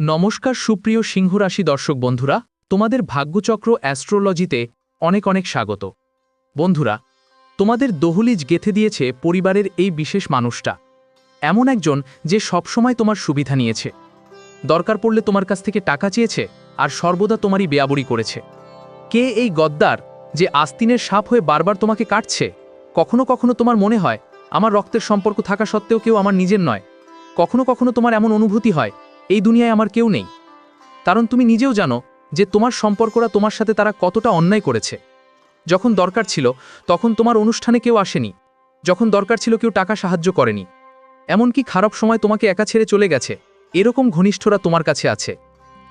নমস্কার সুপ্রিয় সিংহরাশি দর্শক বন্ধুরা, তোমাদের ভাগ্যচক্র অ্যাস্ট্রোলজিতে অনেক অনেক স্বাগত। বন্ধুরা, তোমাদের দহলিজ গেথে দিয়েছে পরিবারের এই বিশেষ মানুষটা। এমন একজন যে সবসময় তোমার সুবিধা নিয়েছে। দরকার পড়লে তোমার কাছ থেকে টাকা চেয়েছে আর সর্বদা তোমারই বেয়াবড়ি করেছে। কে এই গদ্দার যে আস্তিনের সাপ হয়ে বারবার তোমাকে কাটছে? কখনো কখনো তোমার মনে হয়, আমার রক্তের সম্পর্ক থাকা সত্ত্বেও কেউ আমার নিজের নয়। কখনো কখনো তোমার এমন অনুভূতি হয় এই দুনিয়ায় আমার কেউ নেই। কারণ তুমি নিজেও জানো যে তোমার সম্পর্করা তোমার সাথে তারা কতটা অন্যায় করেছে। যখন দরকার ছিল, তখন তোমার অনুষ্ঠানে কেউ আসেনি। যখন দরকার ছিল, কেউ টাকা সাহায্য করেনি। এমনকি খারাপ সময় তোমাকে একা ছেড়ে চলে গেছে। এরকম ঘনিষ্ঠরা তোমার কাছে আছে।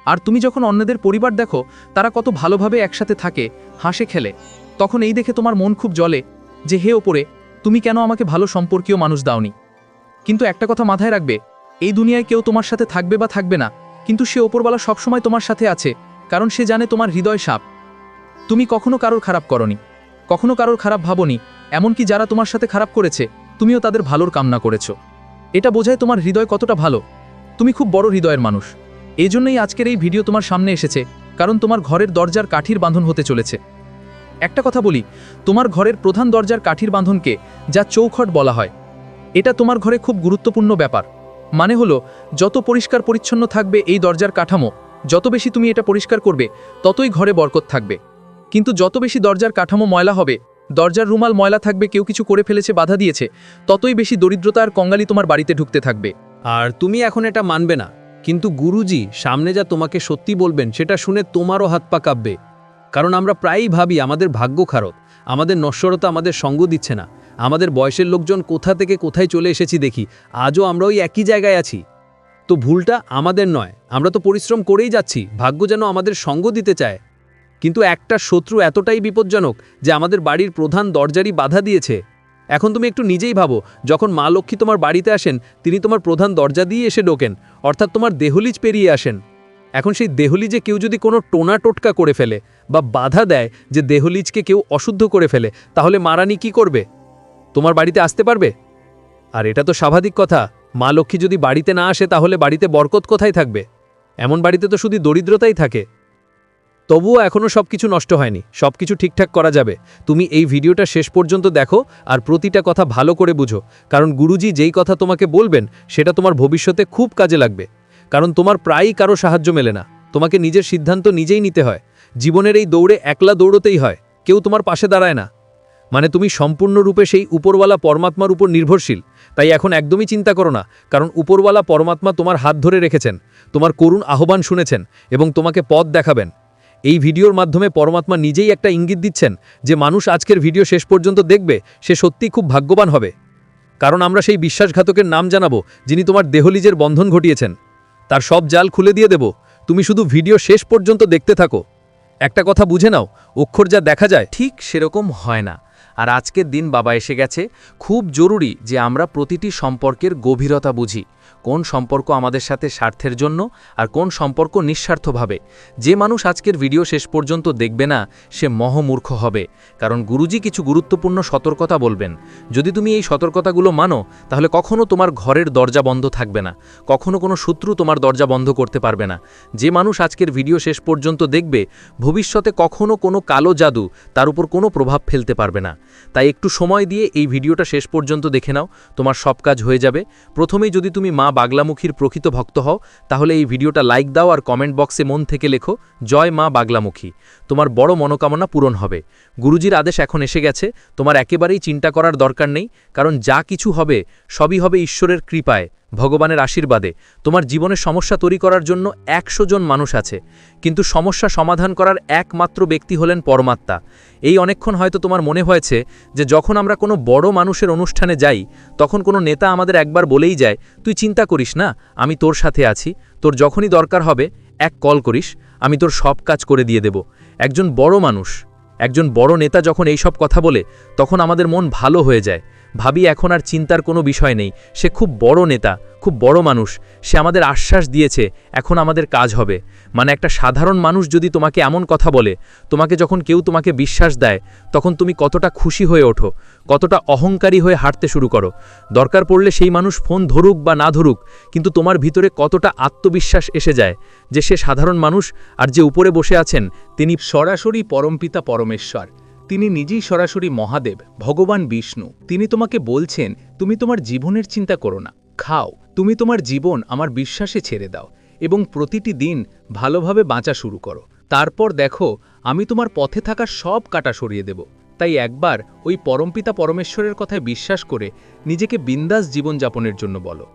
আর তুমি যখন অন্যদের পরিবার দেখো, তারা কত ভালোভাবে একসাথে থাকে, হাসে খেলে, তখন এই দেখে তোমার মন খুব জ্বলে যে, হে ওপরে, তুমি কেন আমাকে ভালো সম্পর্কীয় মানুষ দাওনি? কিন্তু একটা কথা মাথায় রাখবে এই দুনিয়ায় কেউ তোমার সাথে থাকবে বা থাকবে না, কিন্তু সে ওপরওয়ালা সবসময় তোমার সাথে আছে, কারণ সে জানে তোমার হৃদয় সাপ। তুমি কখনো কারোর খারাপ করনি, কখনো কারোর খারাপ ভাবনি, এমনকি যারা তোমার সাথে খারাপ করেছে, তুমিও তাদের ভালোর কামনা করেছ। এটা বোঝায় তোমার হৃদয় কতটা ভালো। তুমি খুব বড় হৃদয়ের মানুষ। এই জন্যই আজকের এই ভিডিও তোমার সামনে এসেছে, কারণ তোমার ঘরের দরজার কাঠির বাঁধন হতে চলেছে। একটা কথা বলি, তোমার ঘরের প্রধান দরজার কাঠির বাঁধনকে যা চৌখট বলা হয়, এটা তোমার ঘরে খুব গুরুত্বপূর্ণ ব্যাপার। মানে হলো, যত পরিষ্কার পরিচ্ছন্ন থাকবে এই দরজার কাঠামো, যত বেশি তুমি এটা পরিষ্কার করবে, ততই ঘরে বরকত থাকবে। কিন্তু যত বেশি দরজার কাঠামো ময়লা হবে, দরজার রুমাল ময়লা থাকবে, কেউ কিছু করে ফেলেছে, বাধা দিয়েছে, ততই বেশি দরিদ্রতা আর কঙ্গালি তোমার বাড়িতে ঢুকতে থাকবে। আর তুমি এখন এটা মানবে না, কিন্তু গুরুজি সামনে যা তোমাকে সত্যি বলবেন, সেটা শুনে তোমারও হাত পা কাঁপবে। কারণ আমরা প্রায়ই ভাবি, আমাদের ভাগ্য খারত আমাদের নশ্বরতা আমাদের সঙ্গ দিচ্ছে না। আমাদের বয়সের লোকজন কোথা থেকে কোথায় চলে এসেছি দেখি। আজও আমরা ওই একই জায়গায় আছি। তো ভুলটা আমাদের নয়, আমরা তো পরিশ্রম করেই যাচ্ছি, ভাগ্য যেন আমাদের সঙ্গ দিতে চায়। কিন্তু একটা শত্রু এতটাই বিপজ্জনক যে আমাদের বাড়ির প্রধান দরজারই বাধা দিয়েছে। এখন তুমি একটু নিজেই ভাবো, যখন মা লক্ষ্মী তোমার বাড়িতে আসেন, তিনি তোমার প্রধান দরজা দিয়ে এসে ঢোকেন, অর্থাৎ তোমার দেহলিজ পেরিয়ে আসেন। এখন সেই দেহলিজে কেউ যদি কোনো টোনা টোটকা করে ফেলে বা বাধা দেয় যে দেহলিজকে কেউ অশুদ্ধ করে ফেলে, তাহলে মারানি কি করবে? তোমার বাড়িতে আসতে পারবে? আর এটা তো স্বাভাবিক কথা। মা লক্ষ্মী যদি বাড়িতে না আসে, তাহলে বাড়িতে বরকত কোথায় থাকবে? এমন বাড়িতে তো শুধু দরিদ্রতাই থাকে। তবুও এখনও সব কিছু নষ্ট হয়নি। সব কিছু ঠিকঠাক করা যাবে। তুমি এই ভিডিওটা শেষ পর্যন্ত দেখো আর প্রতিটা কথা ভালো করে বুঝো। কারণ গুরুজি যেই কথা তোমাকে বলবেন, সেটা তোমার ভবিষ্যতে খুব কাজে লাগবে। কারণ তোমার প্রায়ই কারও সাহায্য মেলে না। তোমাকে নিজের সিদ্ধান্ত নিজেই নিতে হয়। জীবনের এই দৌড়ে একলা দৌড়তেই হয়। কেউ তোমার পাশে দাঁড়ায় না। মানে তুমি সম্পূর্ণরূপে সেই উপরওয়ালা পরমাত্মার উপর নির্ভরশীল। তাই এখন একদমই চিন্তা করো না, কারণ উপরওয়ালা পরমাত্মা তোমার হাত ধরে রেখেছেন, তোমার করুণ আহ্বান শুনেছেন এবং তোমাকে পথ দেখাবেন। এই ভিডিওর মাধ্যমে পরমাত্মা নিজেই একটা ইঙ্গিত দিচ্ছেন যে মানুষ আজকের ভিডিও শেষ পর্যন্ত দেখবে, সে সত্যিই খুব ভাগ্যবান হবে। কারণ আমরা সেই বিশ্বাসঘাতকের নাম জানাব, যিনি তোমার দেহলিজের বন্ধন ঘটিয়েছেন। তার সব জাল খুলে দিয়ে দেব, তুমি শুধু ভিডিও শেষ পর্যন্ত দেখতে থাকো। একটা কথা বুঝে নাও, অক্ষর যা দেখা যায়, ঠিক সেরকম হয় না। আর আজকের দিন বাবা এসে গেছে। খুব জরুরি যে আমরা প্রতিটি সম্পর্কের গভীরতা বুঝি। কোন সম্পর্ক আমাদের সাথে স্বার্থের জন্য আর কোন সম্পর্ক নিঃস্বার্থভাবে। যে মানুষ আজকের ভিডিও শেষ পর্যন্ত দেখবে না, সে মহমূর্খ হবে। কারণ গুরুজি কিছু গুরুত্বপূর্ণ সতর্কতা বলবেন। যদি তুমি এই সতর্কতাগুলো মানো, তাহলে কখনো তোমার ঘরের দরজা বন্ধ থাকবে না। কখনো কোনো শত্রু তোমার দরজা বন্ধ করতে পারবে না। যে মানুষ আজকের ভিডিও শেষ পর্যন্ত দেখবে, ভবিষ্যতে কখনো কোনো কালো জাদু তার উপর কোনো প্রভাব ফেলতে পারবে না। তাই একটু সময় দিয়ে এই ভিডিওটা শেষ পর্যন্ত দেখে নাও, তোমার সব কাজ হয়ে যাবে। প্রথমেই যদি তুমি মা বাগলামুখীর প্রকৃত ভক্ত হও, তাহলে এই ভিডিওটা লাইক দাও আর কমেন্ট বক্সে মন থেকে লেখো, জয় মা বাগলামুখী। তোমার বড় মনোকামনা পূরণ হবে। গুরুজির আদেশ এখন এসে গেছে, তোমার একেবারেই চিন্তা করার দরকার নেই, কারণ যা কিছু হবে, সবই হবে ঈশ্বরের কৃপায়। ভগবানের আশীর্বাদে। তোমার জীবনে সমস্যা তৈরি করার জন্য একশো জন মানুষ আছে। কিন্তু সমস্যা সমাধান করার একমাত্র ব্যক্তি হলেন পরমাত্মা। এই অনেকক্ষণ হয়তো তোমার মনে হয়েছে যে, যখন আমরা কোনো বড় মানুষের অনুষ্ঠানে যাই, তখন কোনো নেতা আমাদের একবার বলেই যায়, তুই চিন্তা করিস না, আমি তোর সাথে আছি। তোর যখনই দরকার হবে, এক কল করিস, আমি তোর সব কাজ করে দিয়ে দেব। একজন বড় মানুষ, একজন বড় নেতা যখন এই সব কথা বলে, তখন আমাদের মন ভালো হয়ে যায়। ভাবি, এখন আর চিন্তার কোনো বিষয় নেই। সে খুব বড় নেতা, খুব বড় মানুষ। সে আমাদের আশ্বাস দিয়েছে, এখন আমাদের কাজ হবে। মানে একটা সাধারণ মানুষ যদি তোমাকে এমন কথা বলে, তোমাকে যখন কেউ তোমাকে বিশ্বাস দেয়, তখন তুমি কতটা খুশি হয়ে ওঠো, কতটা অহংকারী হয়ে হাঁটতে শুরু করো। দরকার পড়লে সেই মানুষ ফোন ধরুক বা না ধরুক, কিন্তু তোমার ভিতরে কতটা আত্মবিশ্বাস এসে যায় যে সে সাধারণ মানুষ আর যে উপরে বসে আছেন, তিনি সরাসরি পরমপিতা পরমেশ্বর। তিনি নিজেই সরাসরি মহাদেব, ভগবান বিষ্ণু। তিনি তোমাকে বলছেন, তুমি তোমার জীবনের চিন্তা করো না। খাও, তুমি তোমার জীবন আমার বিশ্বাসে ছেড়ে দাও এবং প্রতিটি দিন ভালোভাবে বাঁচা শুরু করো। তারপর দেখো, আমি তোমার পথে থাকা সব কাটা সরিয়ে দেব। তাই একবার ওই পরমপিতা পরমেশ্বরের কথায় বিশ্বাস করে নিজেকে বিন্দাস জীবনযাপনের জন্য বলো।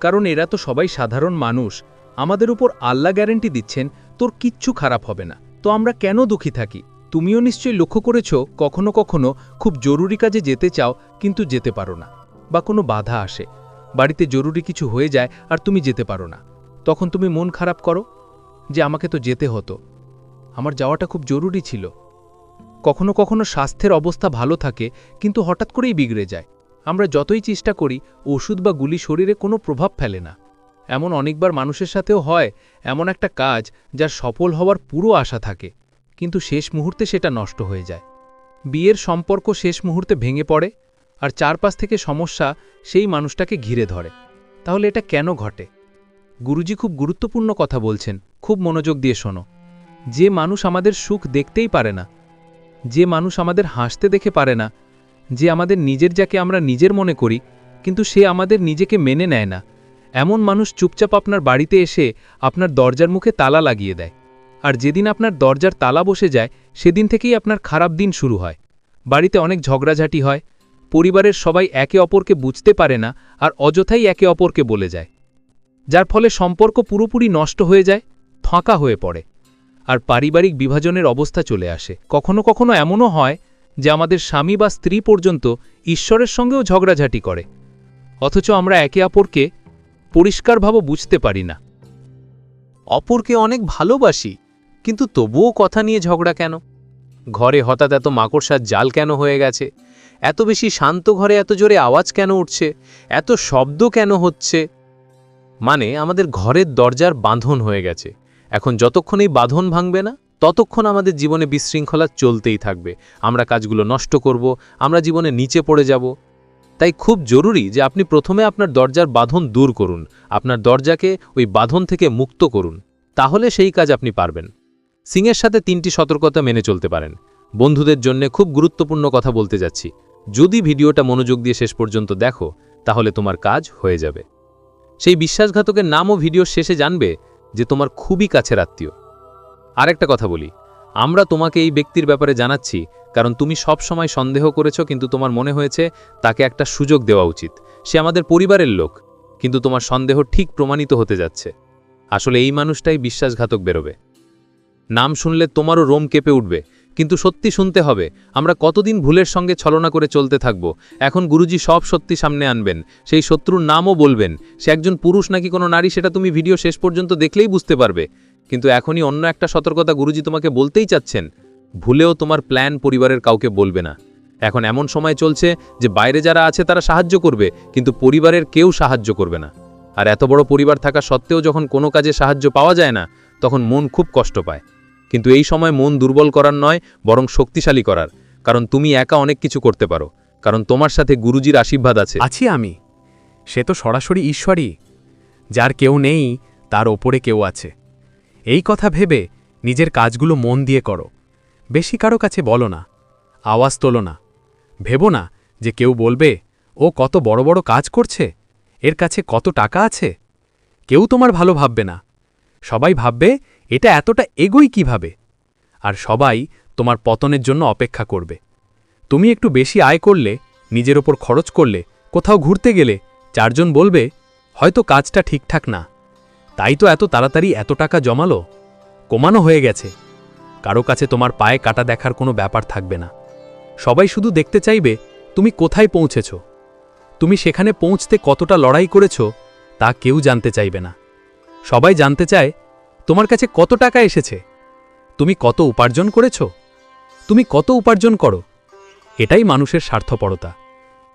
কারণ এরা তো সবাই সাধারণ মানুষ। আমাদের উপর আল্লাহ গ্যারেন্টি দিচ্ছেন, তোর কিচ্ছু খারাপ হবে না। তো আমরা কেন দুঃখী থাকি? তুমিও নিশ্চয়ই লক্ষ্য করেছ, কখনো কখনো খুব জরুরি কাজে যেতে চাও, কিন্তু যেতে পারো না, বা কোনো বাধা আসে। বাড়িতে জরুরি কিছু হয়ে যায় আর তুমি যেতে পারো না। তখন তুমি মন খারাপ করো যে আমাকে তো যেতে হতো। আমার যাওয়াটা খুব জরুরি ছিল। কখনো কখনো স্বাস্থ্যের অবস্থা ভালো থাকে, কিন্তু হঠাৎ করেই বিগড়ে যায়। আমরা যতই চেষ্টা করি, ওষুধ বা গুলি শরীরে কোনো প্রভাব ফেলে না। এমন অনেকবার মানুষের সাথেও হয়, এমন একটা কাজ যার সফল হওয়ার পুরো আশা থাকে। কিন্তু শেষ মুহূর্তে সেটা নষ্ট হয়ে যায়। বিয়ের সম্পর্ক শেষ মুহূর্তে ভেঙে পড়ে আর চারপাশ থেকে সমস্যা সেই মানুষটাকে ঘিরে ধরে। তাহলে এটা কেন ঘটে? গুরুজি খুব গুরুত্বপূর্ণ কথা বলছেন, খুব মনোযোগ দিয়ে শোনো। যে মানুষ আমাদের সুখ দেখতেই পারে না, যে মানুষ আমাদের হাসতে দেখে পারে না, যে আমাদের নিজের যাকে আমরা নিজের মনে করি, কিন্তু সে আমাদের নিজেকে মেনে নেয় না, এমন মানুষ চুপচাপ আপনার বাড়িতে এসে আপনার দরজার মুখে তালা লাগিয়ে দেয়। আর যেদিন আপনার দরজার তালা বসে যায়, সেদিন থেকেই আপনার খারাপ দিন শুরু হয়। বাড়িতে অনেক ঝগড়াঝাটি হয়, পরিবারের সবাই একে অপরকে বুঝতে পারে না আর অযথাই একে অপরকে বলে যায়। যার ফলে সম্পর্ক পুরোপুরি নষ্ট হয়ে যায়, ফাঁকা হয়ে পড়ে আর পারিবারিক বিভাজনের অবস্থা চলে আসে। কখনো কখনো এমনও হয় যে আমাদের স্বামী বা স্ত্রী পর্যন্ত ঈশ্বরের সঙ্গেও ঝগড়াঝাটি করে, অথচ আমরা একে অপরকে পরিষ্কারভাবে বুঝতে পারি না। অপরকে অনেক ভালোবাসি কিন্তু তবুও কথা নিয়ে ঝগড়া কেন? ঘরে হঠাৎ এত মাকড়সার জাল কেন হয়ে গেছে? এত বেশি শান্ত ঘরে এত জোরে আওয়াজ কেন উঠছে? এত শব্দ কেন হচ্ছে? মানে আমাদের ঘরের দরজার বাঁধন হয়ে গেছে। এখন যতক্ষণ এই বাঁধন ভাঙবে না, ততক্ষণ আমাদের জীবনে বিশৃঙ্খলা চলতেই থাকবে। আমরা কাজগুলো নষ্ট করব, আমরা জীবনে নিচে পড়ে যাব। তাই খুব জরুরি যে আপনি প্রথমে আপনার দরজার বাঁধন দূর করুন। আপনার দরজাকে ওই বাঁধন থেকে মুক্ত করুন। তাহলে সেই কাজ আপনি পারবেন। সিংয়ের সাথে তিনটি সতর্কতা মেনে চলতে পারেন। বন্ধুদের জন্য খুব গুরুত্বপূর্ণ কথা বলতে যাচ্ছি। যদি ভিডিওটা মনোযোগ দিয়ে শেষ পর্যন্ত দেখো, তাহলে তোমার কাজ হয়ে যাবে। সেই বিশ্বাসঘাতকের নামও ভিডিওর শেষে জানবে যে তোমার খুবই কাছের আত্মীয়। আরেকটা কথা বলি, আমরা তোমাকে এই ব্যক্তির ব্যাপারে জানাচ্ছি কারণ তুমি সব সময় সন্দেহ করেছ কিন্তু তোমার মনে হয়েছে তাকে একটা সুযোগ দেওয়া উচিত। সে আমাদের পরিবারের লোক, কিন্তু তোমার সন্দেহ ঠিক প্রমাণিত হতে যাচ্ছে। আসলে এই মানুষটাই বিশ্বাসঘাতক বেরোবে। নাম শুনলে তোমারও রোম কেঁপে উঠবে। কিন্তু সত্যি শুনতে হবে, আমরা কতদিন ভুলের সঙ্গে ছলনা করে চলতে থাকব? এখন গুরুজি সব সত্যি সামনে আনবেন, সেই শত্রুর নামও বলবেন। সে একজন পুরুষ নাকি কোনো নারী সেটা তুমি ভিডিও শেষ পর্যন্ত দেখলেই বুঝতে পারবে। কিন্তু এখনই অন্য একটা সতর্কতা গুরুজি তোমাকে বলতেই চাচ্ছেন, ভুলেও তোমার প্ল্যান পরিবারের কাউকে বলবে না। এখন এমন সময় চলছে যে বাইরে যারা আছে তারা সাহায্য করবে, কিন্তু পরিবারের কেউ সাহায্য করবে না। আর এত বড় পরিবার থাকা সত্ত্বেও যখন কোনো কাজে সাহায্য পাওয়া যায় না, তখন মন খুব কষ্ট পায়। কিন্তু এই সময় মন দুর্বল করার নয়, বরং শক্তিশালী করার। কারণ তুমি একা অনেক কিছু করতে পারো। কারণ তোমার সাথে গুরুজির আশীর্বাদ আছে। আছি আমি। সে তো সরাসরি ঈশ্বরই। যার কেউ নেই, তার ওপরে কেউ আছে। এই কথা ভেবে নিজের কাজগুলো মন দিয়ে করো। বেশি কারও কাছে বলো না। আওয়াজ তোলো না। ভেবো না যে কেউ বলবে, ও কত বড় বড় কাজ করছে? এর কাছে কত টাকা আছে? কেউ তোমার ভালো ভাববে না। সবাই ভাববে এটা এতটা এগোই কীভাবে? আর সবাই তোমার পতনের জন্য অপেক্ষা করবে। তুমি একটু বেশি আয় করলে, নিজের ওপর খরচ করলে, কোথাও ঘুরতে গেলে, চারজন বলবে, হয়তো কাজটা ঠিকঠাক না। তাই তো এত তাড়াতাড়ি এত টাকা জমালো? কমানো হয়ে গেছে। কারও কাছে তোমার পায়ে কাটা দেখার কোনো ব্যাপার থাকবে না। সবাই শুধু দেখতে চাইবে, তুমি কোথায় পৌঁছেছ? তুমি সেখানে পৌঁছতে কতটা লড়াই করেছ, তা কেউ জানতে চাইবে না। সবাই জানতে চায় তোমার কাছে কত টাকা এসেছে? তুমি কত উপার্জন করেছ? তুমি কত উপার্জন করো? এটাই মানুষের স্বার্থপরতা।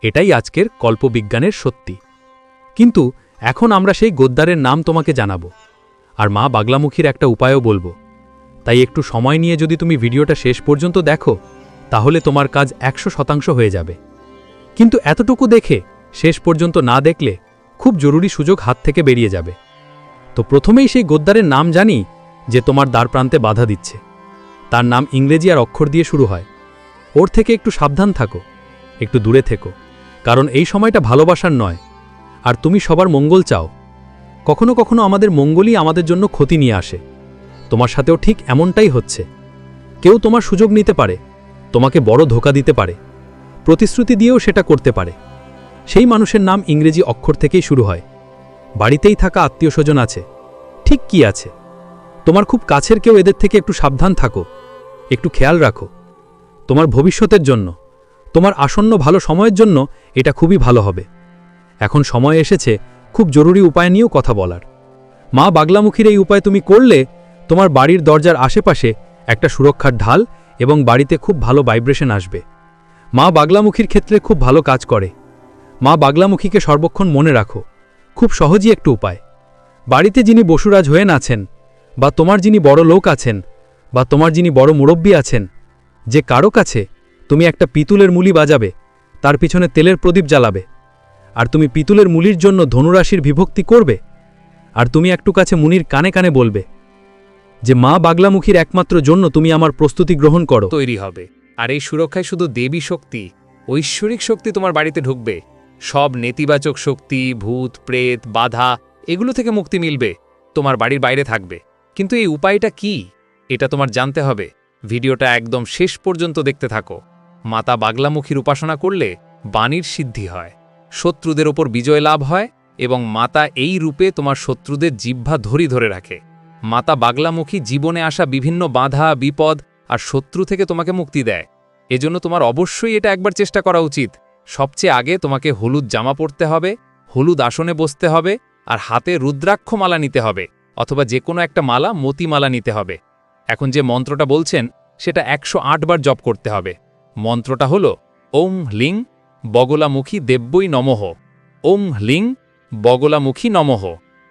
এটাই আজকের কল্পবিজ্ঞানের সত্যি। কিন্তু এখন আমরা সেই গোদ্দারের নাম তোমাকে জানাব। আর মা বাগলামুখীর একটা উপায়ও বলব। তাই একটু সময় নিয়ে যদি তুমি ভিডিওটা শেষ পর্যন্ত দেখো, তাহলে তোমার কাজ একশো শতাংশ হয়ে যাবে। কিন্তু এতটুকু দেখে, শেষ পর্যন্ত না দেখলে, খুব জরুরি সুযোগ হাত থেকে বেরিয়ে যাবে। তো প্রথমেই সেই গোদ্দারের নাম জানি যে তোমার দ্বারপ্রান্তে বাধা দিচ্ছে। তার নাম ইংরেজি আর অক্ষর দিয়ে শুরু হয়। ওর থেকে একটু সাবধান থাকো, একটু দূরে থেকো, কারণ এই সময়টা ভালোবাসার নয়। আর তুমি সবার মঙ্গল চাও। কখনো কখনো আমাদের মঙ্গলই আমাদের জন্য ক্ষতি নিয়ে আসে। তোমার সাথেও ঠিক এমনটাই হচ্ছে। কেউ তোমার সুযোগ নিতে পারে, তোমাকে বড় ধোকা দিতে পারে, প্রতিশ্রুতি দিয়েও সেটা করতে পারে। সেই মানুষের নাম ইংরেজি অক্ষর থেকেই শুরু হয়। বাড়িতেই থাকা আত্মীয় স্বজন আছে। ঠিক কি আছে? তোমার খুব কাছের কেউ এদের থেকে একটু সাবধান থাকো। একটু খেয়াল রাখো। তোমার ভবিষ্যতের জন্য, তোমার আসন্ন ভালো সময়ের জন্য এটা খুবই ভালো হবে। এখন সময় এসেছে, খুব জরুরি উপায় নিয়েও কথা বলার। মা বাগলামুখীর এই উপায় তুমি করলে, তোমার বাড়ির দরজার আশেপাশে একটা সুরক্ষার ঢাল এবং বাড়িতে খুব ভালো ভাইব্রেশন আসবে। মা বাগলামুখীর ক্ষেত্রে খুব ভালো কাজ করে। মা বাগলামুখীকে সর্বক্ষণ মনে রাখো। খুব সহজই একটু উপায়। বাড়িতে যিনি বসুরাজ হয়ে আছেন, বা তোমার যিনি বড় লোক আছেন, বা তোমার যিনি বড় মুরব্বী আছেন, যে কারও কাছে তুমি একটা পিতুলের মুলি বাজাবে, তার পিছনে তেলের প্রদীপ জ্বালাবে, আর তুমি পিতুলের মুলির জন্য ধনুরাশির বিভক্তি করবে, আর তুমি একটু কাছে মুনির কানে কানে বলবে, যে মা বাগলামুখীর একমাত্র জন্য তুমি আমার প্রস্তুতি গ্রহণ করো। তৈরি হবে। আর এই সুরক্ষায় শুধু দেবী শক্তি, ঐশ্বরিক শক্তি তোমার বাড়িতে ঢুকবে। সব নেতিবাচক শক্তি, ভূত, প্রেত, বাধা, এগুলো থেকে মুক্তি মিলবে, তোমার বাড়ির বাইরে থাকবে। কিন্তু এই উপায়টা কি? এটা তোমার জানতে হবে। ভিডিওটা একদম শেষ পর্যন্ত দেখতে থাকো। মাতা বাগলামুখীর উপাসনা করলে বাণীর সিদ্ধি হয়। শত্রুদের ওপর বিজয় লাভ হয় এবং মাতা এই রূপে তোমার শত্রুদের জিহ্বা ধরি ধরে রাখে। মাতা বাগলামুখী জীবনে আসা বিভিন্ন বাধা, বিপদ আর শত্রু থেকে তোমাকে মুক্তি দেয়। এজন্য তোমার অবশ্যই এটা একবার চেষ্টা করা উচিত। সবচেয়ে আগে তোমাকে হলুদ জামা পরতে হবে, হলুদ আসনে বসতে হবে, আর হাতে রুদ্রাক্ষ মালা নিতে হবে, অথবা যে কোনো একটা মালা, মতিমালা নিতে হবে। এখন যে মন্ত্রটা বলছেন, সেটা একশো বার জপ করতে হবে। মন্ত্রটা হল, ওম হ্লিং বগলামুখী দেব্যই নমঃ। ওম হ্লিং বগলামুখী নমঃ।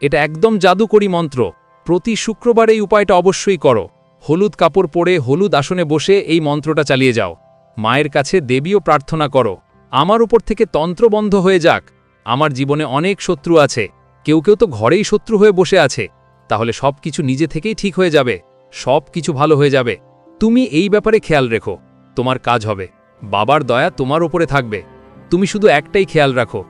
এটা একদম জাদুকরি মন্ত্র। প্রতি শুক্রবার এই উপায়টা অবশ্যই করো। হলুদ কাপড় পরে হলুদ আসনে বসে এই মন্ত্রটা চালিয়ে যাও। মায়ের কাছে দেবীও প্রার্থনা করো। আমার উপর থেকে তন্ত্র বন্ধ হয়ে যাক। আমার জীবনে অনেক শত্রু আছে। কেউ কেউ তো ঘরেই শত্রু হয়ে বসে আছে। তাহলে সব কিছু নিজে থেকেই ঠিক হয়ে যাবে। সব কিছু ভালো হয়ে যাবে। তুমি এই ব্যাপারে খেয়াল রেখো। তোমার কাজ হবে। বাবার দয়া তোমার ওপরে থাকবে। তুমি শুধু একটাই খেয়াল রাখো।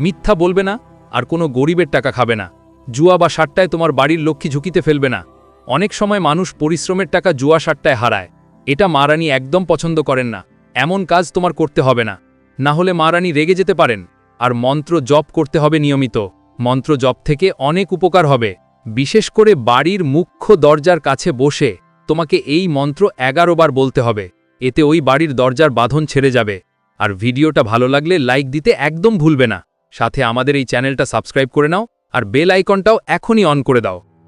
মিথ্যা বলবে না, আর কোনো গরিবের টাকা খাবে না। জুয়া বা সাট্টায় তোমার বাড়ির লক্ষ্মী ঝুঁকিতে ফেলবে না। অনেক সময় মানুষ পরিশ্রমের টাকা জুয়া সাট্টায় হারায়। এটা মারানি একদম পছন্দ করেন না। এমন কাজ তোমার করতে হবে না। না হলে মারানি রেগে যেতে পারেন, আর মন্ত্র জপ করতে হবে নিয়মিত। মন্ত্র জপ থেকে অনেক উপকার হবে। বিশেষ করে বাড়ির মুখ্য দরজার কাছে বসে তোমাকে এই মন্ত্র এগারো বার বলতে হবে। এতে ওই বাড়ির দরজার বাঁধন ছেড়ে যাবে। আর ভিডিওটা ভালো লাগলে লাইক দিতে একদম ভুলবে না। সাথে আমাদের এই চ্যানেলটা সাবস্ক্রাইব করে নাও, আর বেল আইকনটাও এখনই অন করে দাও।